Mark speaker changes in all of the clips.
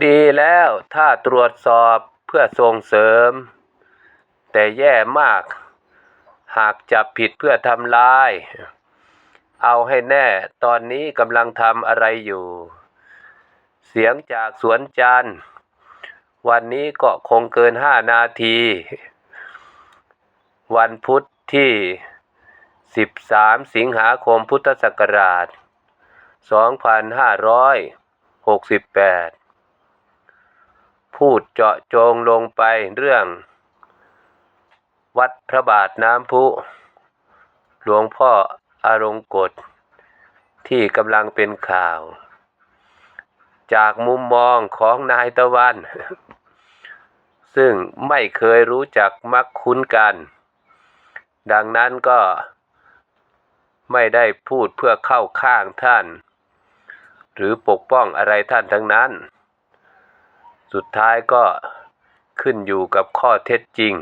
Speaker 1: ดีแล้วถ้าตรวจสอบเพื่อส่งเสริม แต่แย่มาก หากจับผิดเพื่อทำลาย เอาให้แน่ตอนนี้กำลังทำอะไรอยู่ เสียงจากสวนจันทร์วันนี้ก็คงเกินห้านาที วันพุธที่ 13 สิงหาคมพุทธศักราช 2568 พูดเจาะจงลงไปเรื่อง วัดพระบาทน้ำพุ หลวงพ่ออารงกฎที่กำลังเป็นข่าว จากมุมมองของนายตะวัน ซึ่งไม่เคยรู้จักมักคุ้นกัน ดังนั้นก็ไม่ได้พูดเพื่อเข้าข้างท่าน หรือปกป้องอะไรท่านทั้งนั้น สุดท้ายก็ขึ้นอยู่กับข้อเท็จจริง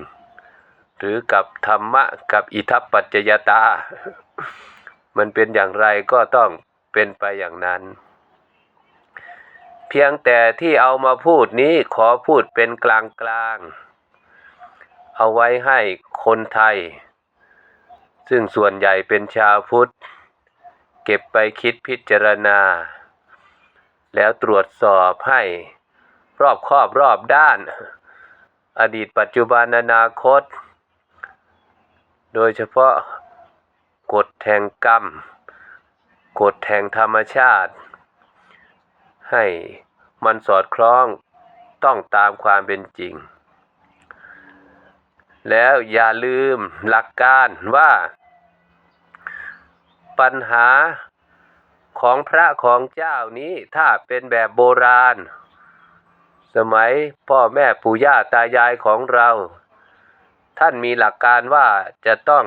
Speaker 1: หรือกับธรรมะกับอิทัปปัจจยตา มันเป็นอย่างไรก็ต้องเป็นไปอย่างนั้น เพียงแต่ที่เอามาพูดนี้ขอพูดเป็นกลางกลาง เอาไว้ให้คนไทย ซึ่งส่วนใหญ่เป็นชาวพุทธ เก็บไปคิดพิจารณา แล้วตรวจสอบให้ รอบครอบรอบด้าน อดีตปัจจุบันอนาคต โดยเฉพาะกฎแห่งกรรม กฎแห่งธรรมชาติ ให้มันสอดคล้องต้องตามความเป็นจริง แล้วอย่าลืมหลักการว่า ปัญหาของพระของเจ้านี้ถ้าเป็นแบบโบราณ สมัยพ่อแม่ปู่ย่าตายายของเรา ท่านมีหลักการว่าจะต้อง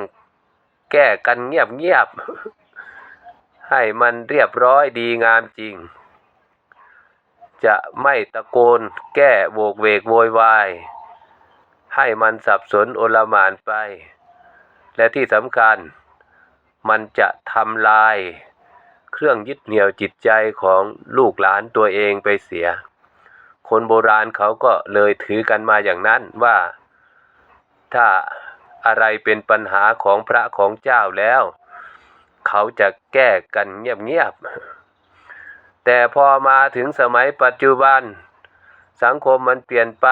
Speaker 1: แก้กันเงียบๆ ให้มันเรียบร้อยดีงามจริง จะไม่ตะโกนแก้โวกเวกโวยวาย ให้มันสับสนโอลมานไป และที่สำคัญ มันจะทำลายเครื่องยึดเหนี่ยวจิตใจของลูกหลานตัวเองไปเสีย คนโบราณเขาก็เลยถือกันมาอย่างนั้นว่า ถ้าอะไรเป็นปัญหาของพระของเจ้าแล้ว เขาจะแก้กันเงียบๆ แต่พอมาถึงสมัยปัจจุบัน สังคมมันเปลี่ยนไป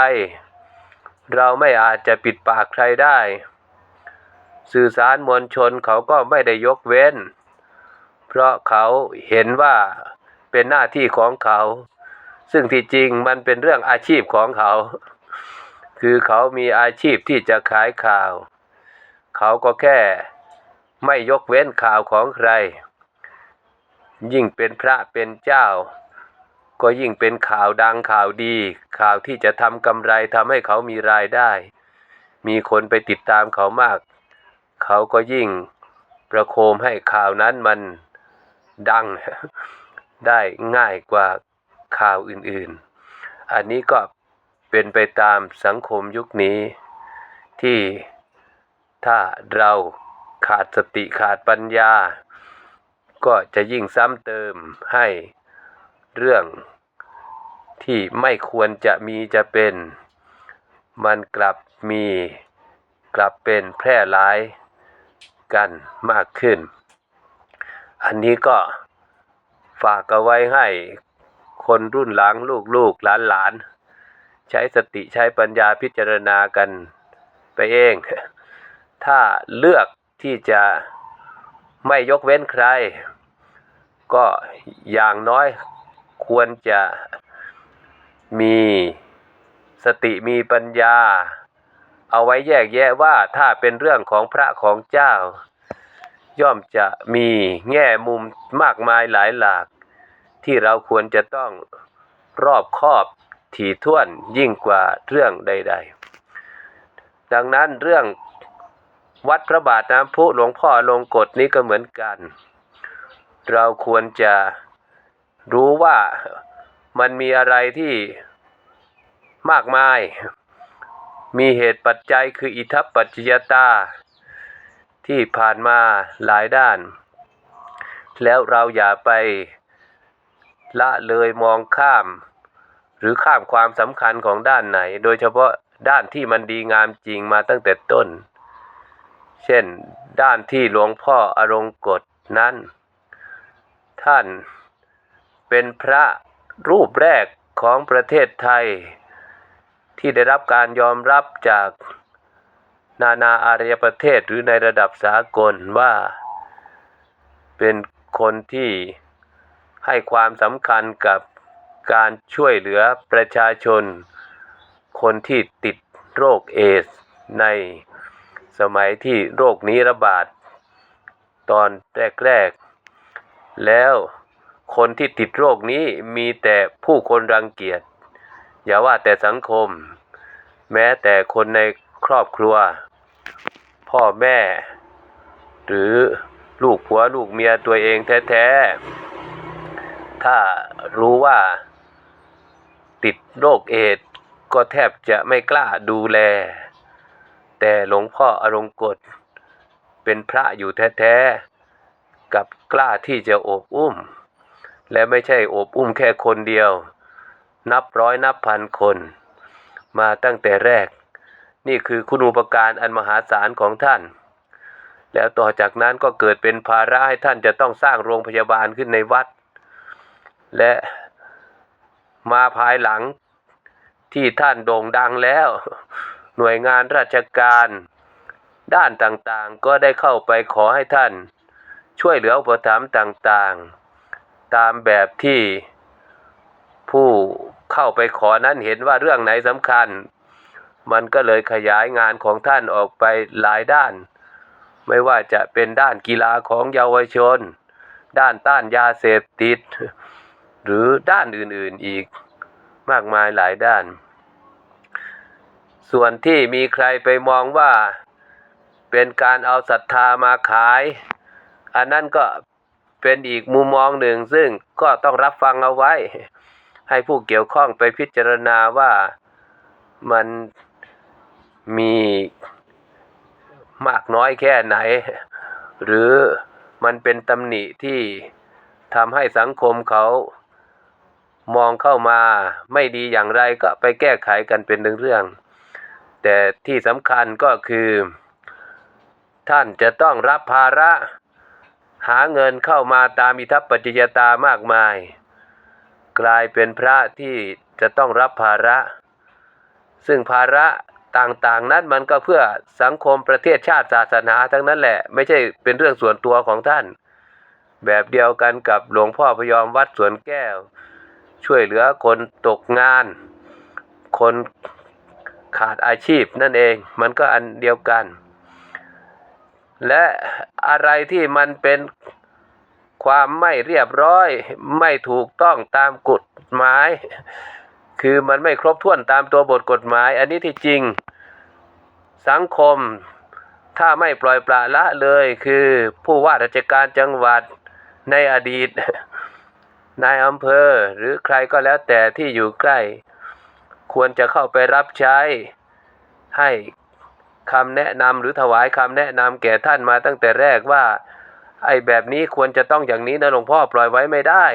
Speaker 1: เราไม่อาจจะปิดปากใครได้ สื่อสารมวลชนเขาก็ไม่ได้ยกเว้น เพราะเขาเห็นว่าเป็นหน้าที่ของเขา ซึ่งที่จริงมันเป็นเรื่องอาชีพของเขา คือเขามีอาชีพที่จะขายข่าว เขาก็แค่ไม่ยกเว้นข่าวของใคร ยิ่งเป็นพระเป็นเจ้า ก็ยิ่งเป็นข่าวดังข่าวดี ข่าวที่จะทำกำไรทำให้เขามีรายได้ มีคนไปติดตามเขามาก เขาก็ยิ่งประโคมให้ข่าวนั้นมันดังได้ง่ายกว่า ข่าวอื่นๆ อันนี้ก็เป็นไปตามสังคมยุคนี้ ที่ถ้าเราขาดสติขาดปัญญา ก็จะยิ่งซ้ำเติมให้เรื่องที่ไม่ควรจะมีจะเป็น มันกลับมีกลับเป็นแพร่หลายกันมากขึ้น อันนี้ก็ฝากเอาไว้ให้ คนรุ่นหลังลูกลูกหลานหลานใช้สติใช้ปัญญาพิจารณากันไปเอง ถ้าเลือกที่จะไม่ยกเว้นใคร ก็อย่างน้อยควรจะมีสติมีปัญญา เอาไว้แยกแยะว่าถ้าเป็นเรื่องของพระของเจ้า ย่อมจะมีแง่มุมมากมายหลายหลาก ที่เราควรจะต้องรอบคอบถี่ถ้วนยิ่งกว่าเรื่องใด ๆ ดังนั้นเรื่องวัดพระบาทน้ำพุหลวงพ่อลงกฎนี้ก็เหมือนกัน เราควรจะรู้ว่ามันมีอะไรที่มากมาย มีเหตุปัจจัยคืออิทัปปัจจยตา ที่ผ่านมาหลายด้าน แล้วเราอย่าไป ละเลยมองข้าม หรือข้ามความสำคัญของด้านไหน โดยเฉพาะด้านที่มันดีงามจริงมาตั้งแต่ต้น เช่น ด้านที่หลวงพ่ออรงกฎนั้น ท่านเป็นพระรูปแรกของประเทศไทย ที่ได้รับการยอมรับจากนานาอารยประเทศหรือในระดับสากลว่า เป็นคนที่ ให้ความสำคัญกับการช่วยเหลือประชาชน คนที่ติดโรคเอดส์ในสมัยที่โรคนี้ระบาด ตอนแรกๆ แล้วคนที่ติดโรคนี้มีแต่ผู้คนรังเกียจ อย่าว่าแต่สังคม แม้แต่คนในครอบครัว พ่อแม่ หรือลูกผัวลูกเมียตัวเองแท้ๆ ถ้ารู้ว่าติดโรคเอดส์ก็แทบจะไม่กล้าดูแล แต่หลวงพ่ออรงกฎเป็นพระอยู่แท้ๆ กับกล้าที่จะโอบอุ้ม และไม่ใช่โอบอุ้มแค่คนเดียว นับร้อยนับพันคน มาตั้งแต่แรก นี่คือคุณูปการอันมหาศาลของท่าน แล้วต่อจากนั้นก็เกิดเป็นภาระให้ท่านจะต้องสร้างโรงพยาบาลขึ้นในวัด และมาภายหลังที่ท่านโด่งดังแล้ว หน่วยงานราชการ ด้านต่างๆ ก็ได้เข้าไปขอให้ท่าน ช่วยเหลืออุปถัมภ์ต่างๆ ตามแบบที่ผู้เข้าไปขอนั้นเห็นว่าเรื่องไหนสำคัญ มันก็เลยขยายงานของท่านออกไปหลายด้าน ไม่ว่าจะเป็นด้านกีฬาของเยาวชน ด้านต้านยาเสพติด หรือด้านอื่นๆอีกมากมายหลายด้าน ส่วนที่มีใครไปมองว่าเป็นการเอาศรัทธามาขาย อันนั้นก็เป็นอีกมุมมองหนึ่งซึ่งก็ต้องรับฟังเอาไว้ ให้ผู้เกี่ยวข้องไปพิจารณาว่ามันมีมากน้อยแค่ไหน หรือมันเป็นตำหนิที่ทำให้สังคมเขา มองเข้ามาไม่ดีอย่างไรก็ไปแก้ไขกันเป็นเรื่องๆแต่ที่สำคัญก็คือ ท่านจะต้องรับภาระ หาเงินเข้ามาตามอิทัปปัจจยตามากมาย กลายเป็นพระที่จะต้องรับภาระ ซึ่งภาระต่างๆ นั้นมันก็เพื่อสังคมประเทศชาติศาสนาทั้งนั้นแหละ ไม่ใช่เป็นเรื่องส่วนตัวของท่าน แบบเดียวกันกับหลวงพ่อพยอมวัดสวนแก้ว ช่วยเหลือคนตกงาน คนขาดอาชีพนั่นเองมันก็อันเดียวกัน และอะไรที่มันเป็นความไม่เรียบร้อยไม่ถูกต้องตามกฎหมาย คือมันไม่ครบถ้วนตามตัวบทกฎหมาย อันนี้ที่จริงสังคมถ้าไม่ปล่อยปละละเลยคือผู้ว่าราชการจังหวัดในอดีต นายอำเภอหรือใครก็แล้วแต่ที่อยู่ใกล้ ควรจะเข้าไปรับใช้ ให้คำแนะนำหรือถวายคำแนะนำแก่ท่านมาตั้งแต่แรกว่า ไอ้แบบนี้ควรจะต้องอย่างนี้นะหลวงพ่อปล่อยไว้ไม่ได้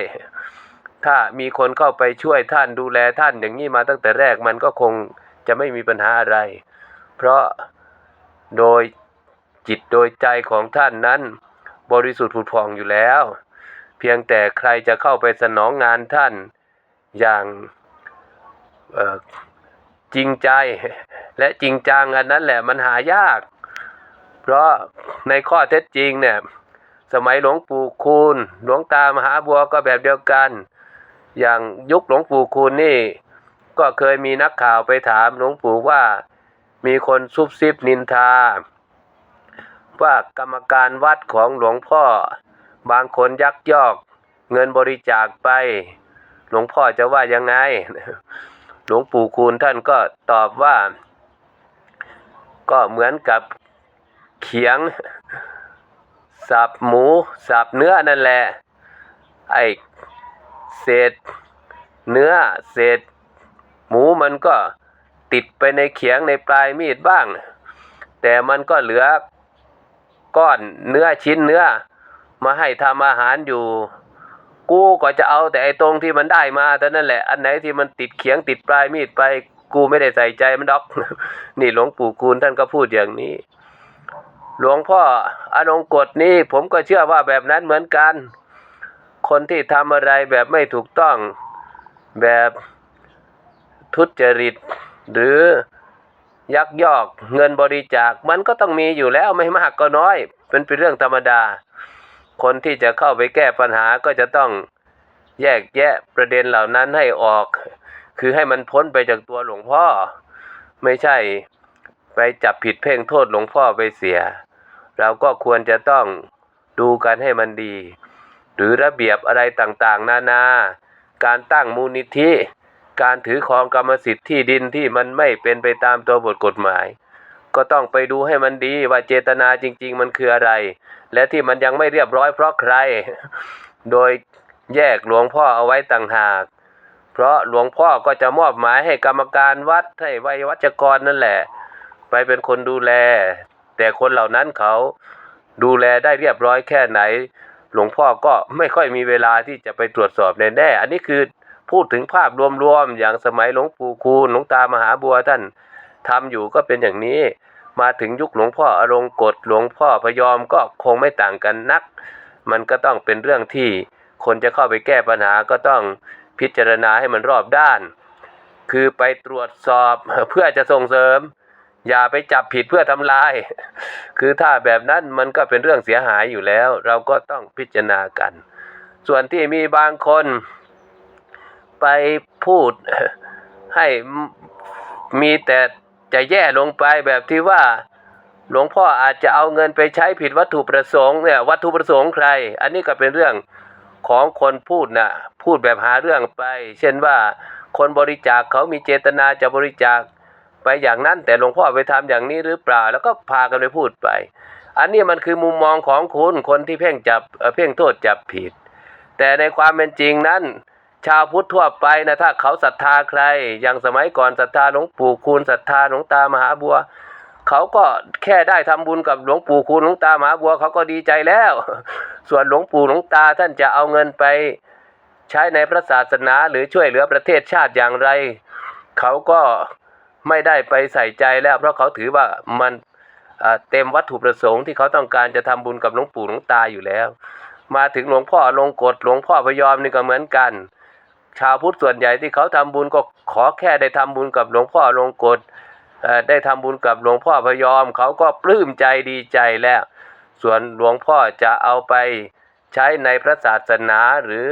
Speaker 1: ถ้ามีคนเข้าไปช่วยท่านดูแลท่านอย่างนี้มาตั้งแต่แรกมันก็คงจะไม่มีปัญหาอะไร เพราะโดยจิตโดยใจของท่านนั้น บริสุทธิ์ผุดผ่องอยู่แล้ว เพียงแต่ใครจะเข้าไปสนองงานท่านอย่างจริงใจและจริงจังอันนั้นแหละมันหายาก เพราะในข้อเท็จจริงเนี่ยสมัยหลวงปู่คูณ หลวงตามหาบัวก็แบบเดียวกัน อย่างยุคหลวงปู่คูณนี่ ก็เคยมีนักข่าวไปถามหลวงปู่ว่ามีคนซุบซิบนินทา ว่ากรรมการวัดของหลวงพ่อ บางคนยักยอก เงินบริจาคไป หลวงพ่อจะว่ายังไง หลวงปู่คูณท่านก็ตอบว่า ก็เหมือนกับเขียง สับหมู สับเนื้อนั่นแหละ ไอ้เศษ เนื้อเศษ หมูมันก็ติดไปในเขียงในปลายมีดบ้าง แต่มันก็เหลือก้อนเนื้อชิ้นเนื้อ มาให้ทำอาหารอยู่ กูก็จะเอาแต่ไอ้ตรงที่มันได้มาแต่นั่นแหละ อันไหนที่มันติดเขียงติดปลายมีดไป กูไม่ได้ใส่ใจมันดอก นี่หลวงปู่คูณท่านก็พูดอย่างนี้ หลวงพ่ออนงกฎนี่ผมก็เชื่อว่าแบบนั้นเหมือนกัน คนที่ทำอะไรแบบไม่ถูกต้องแบบทุจริต หรือยักยอกเงินบริจาค มันก็ต้องมีอยู่แล้วไม่มากก็น้อย เป็นเป็นเรื่องธรรมดา คนที่จะเข้าไปแก้ปัญหาก็จะต้องแยกแยะประเด็นเหล่านั้นให้ออก คือให้มันพ้นไปจากตัวหลวงพ่อ ไม่ใช่ไปจับผิดเพ่งโทษหลวงพ่อไปเสีย เราก็ควรจะต้องดูกันให้มันดี หรือระเบียบอะไรต่างๆ นานา การตั้งมูลนิธิ การถือครองกรรมสิทธิ์ที่ดินที่มันไม่เป็นไปตามตัวบทกฎหมาย ก็ต้องไปดูให้มันดีว่าเจตนาจริง ๆ มันคืออะไร และที่มันยังไม่เรียบร้อยเพราะใคร โดยแยกหลวงพ่อเอาไว้ต่างหาก เพราะหลวงพ่อก็จะมอบหมายให้กรรมการวัดให้วัยวัจกรนั่นแหละ ไปเป็นคนดูแล แต่คนเหล่านั้นเขาดูแลได้เรียบร้อยแค่ไหน หลวงพ่อก็ไม่ค่อยมีเวลาที่จะไปตรวจสอบแน่ๆอันนี้คือพูดถึงภาพรวมๆอย่างสมัยหลวงปู่คูณหลวงตามหาบัวท่าน ทำอยู่ก็เป็นอย่างนี้ มาถึงยุคหลวงพ่ออรงกฎหลวงพ่อพยอมก็คงไม่ต่างกันนัก มันก็ต้องเป็นเรื่องที่คนจะเข้าไปแก้ปัญหาก็ต้องพิจารณาให้มันรอบด้าน คือไปตรวจสอบเพื่อจะส่งเสริม อย่าไปจับผิดเพื่อทำลาย คือถ้าแบบนั้นมันก็เป็นเรื่องเสียหายอยู่แล้ว เราก็ต้องพิจารณากัน ส่วนที่มีบางคน ไปพูดให้มีแต่ จะแย่ลงไปแบบที่ว่า หลวงพ่ออาจจะเอาเงินไปใช้ผิดวัตถุประสงค์เนี่ยวัตถุประสงค์ใคร อันนี้ก็เป็นเรื่องของคนพูดนะพูดแบบหาเรื่องไป เช่นว่าคนบริจาคเขามีเจตนาจะบริจาคไปอย่างนั้น แต่หลวงพ่อไปทำอย่างนี้หรือเปล่า แล้วก็พากันไปพูดไป อันนี้มันคือมุมมองของคุณคนที่เพ่งจับเพ่งโทษจับผิด แต่ในความเป็นจริงนั้น ชาวพุทธทั่วไปนะถ้าเขาศรัทธาใคร อย่างสมัยก่อนศรัทธาหลวงปู่คูณศรัทธาหลวงตามหาบัว เขาก็แค่ได้ทำบุญกับหลวงปู่คูณหลวงตามหาบัวเขาก็ดีใจแล้ว ส่วนหลวงปู่หลวงตาท่านจะเอาเงินไป ใช้ในพระศาสนาหรือช่วยเหลือประเทศชาติอย่างไร เขาก็ไม่ได้ไปใส่ใจแล้ว เพราะเขาถือว่ามันเต็มวัตถุประสงค์ที่เขาต้องการจะทำบุญกับหลวงปู่หลวงตาอยู่แล้ว มาถึงหลวงพ่อลงกฎหลวงพ่อพยอมนี่ก็เหมือนกัน ชาวพุทธส่วนใหญ่ที่เขาทำบุญก็ขอแค่ได้ทำบุญกับหลวงพ่อลงกฎได้ทำบุญกับหลวงพ่อพยอม เขาก็ปลื้มใจดีใจแล้ว ส่วนหลวงพ่อจะเอาไปใช้ในพระศาสนาหรือ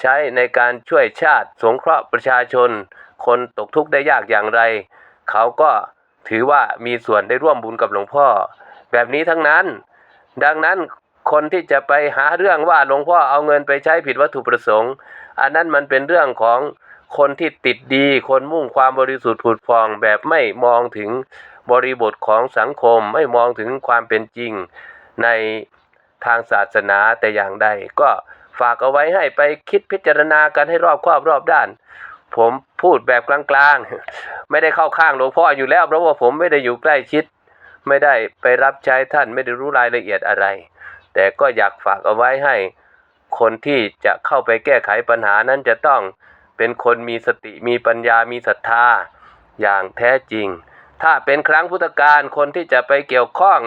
Speaker 1: ใช้ในการช่วยชาติสงเคราะห์ประชาชน คนตกทุกข์ได้ยากอย่างไร เขาก็ถือว่ามีส่วนได้ร่วมบุญกับหลวงพ่อ แบบนี้ทั้งนั้น ดังนั้น คนที่จะไปหาเรื่องว่าหลวงพ่อเอาเงินไปใช้ผิดวัตถุประสงค์ อันนั้นมันเป็นเรื่องของคนที่ติดดี คนมุ่งความบริสุทธิ์ผุดพองแบบไม่มองถึงบริบทของสังคมไม่มองถึงความเป็นจริงในทางศาสนาแต่อย่างใด ก็ฝากเอาไว้ให้ไปคิดพิจารณากันให้รอบคอบรอบด้าน ผมพูดแบบกลางๆ ไม่ได้เข้าข้างหลวงพ่ออยู่แล้วเพราะว่าผมไม่ได้อยู่ใกล้ชิด ไม่ได้ไปรับใช้ท่านไม่ได้รู้รายละเอียดอะไร แต่ก็อยากฝากเอาไว้ให้ คนที่จะเข้าไปแก้ไขปัญหานั้นจะต้องเป็นคนมีสติมีปัญญามีศรัทธาอย่างแท้จริง ถ้าเป็นครั้งพุทธกาลคนที่จะไปเกี่ยวข้อง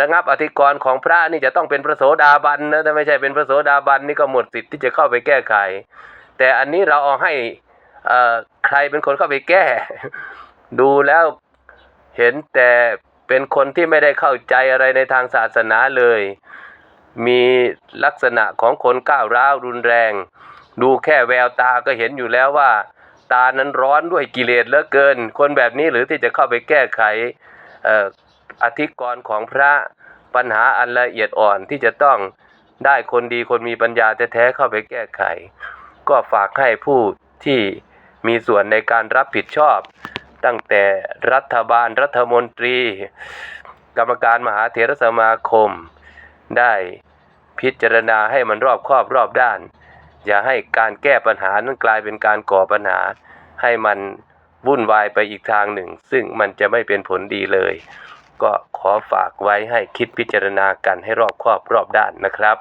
Speaker 1: ระงับอธิกรณ์ของพระนี่จะต้องเป็นพระโสดาบันนะถ้าไม่ใช่เป็นพระโสดาบันนี่ก็หมดสิทธิ์ที่จะเข้าไปแก้ไข แต่อันนี้เราเอาให้ใครเป็นคนเข้าไปแก้ ดูแล้วเห็นแต่เป็นคนที่ไม่ได้เข้าใจอะไรในทางศาสนาเลย มีลักษณะของคนก้าวร้าวรุนแรง ดูแค่แววตาก็เห็นอยู่แล้วว่า ตานั้นร้อนด้วยกิเลสเหลือเกิน คนแบบนี้หรือที่จะเข้าไปแก้ไขอออธิกรณ์ของพระปัญหาอันละเอียดอ่อนที่จะต้องได้คนดีคนมีปัญญาแท้ๆเข้าไปแก้ไข ก็ฝากให้ผู้ที่มีส่วนในการรับผิดชอบ ตั้งแต่รัฐบาลรัฐมนตรี กรรมการมหาเถรสมาคม ได้พิจารณาให้มันรอบครอบรอบด้าน อย่าให้การแก้ปัญหานั้นกลายเป็นการก่อปัญหา ให้มันวุ่นวายไปอีกทางหนึ่ง ซึ่งมันจะไม่เป็นผลดีเลย ก็ขอฝากไว้ให้คิดพิจารณากันให้รอบครอบรอบด้านนะครับ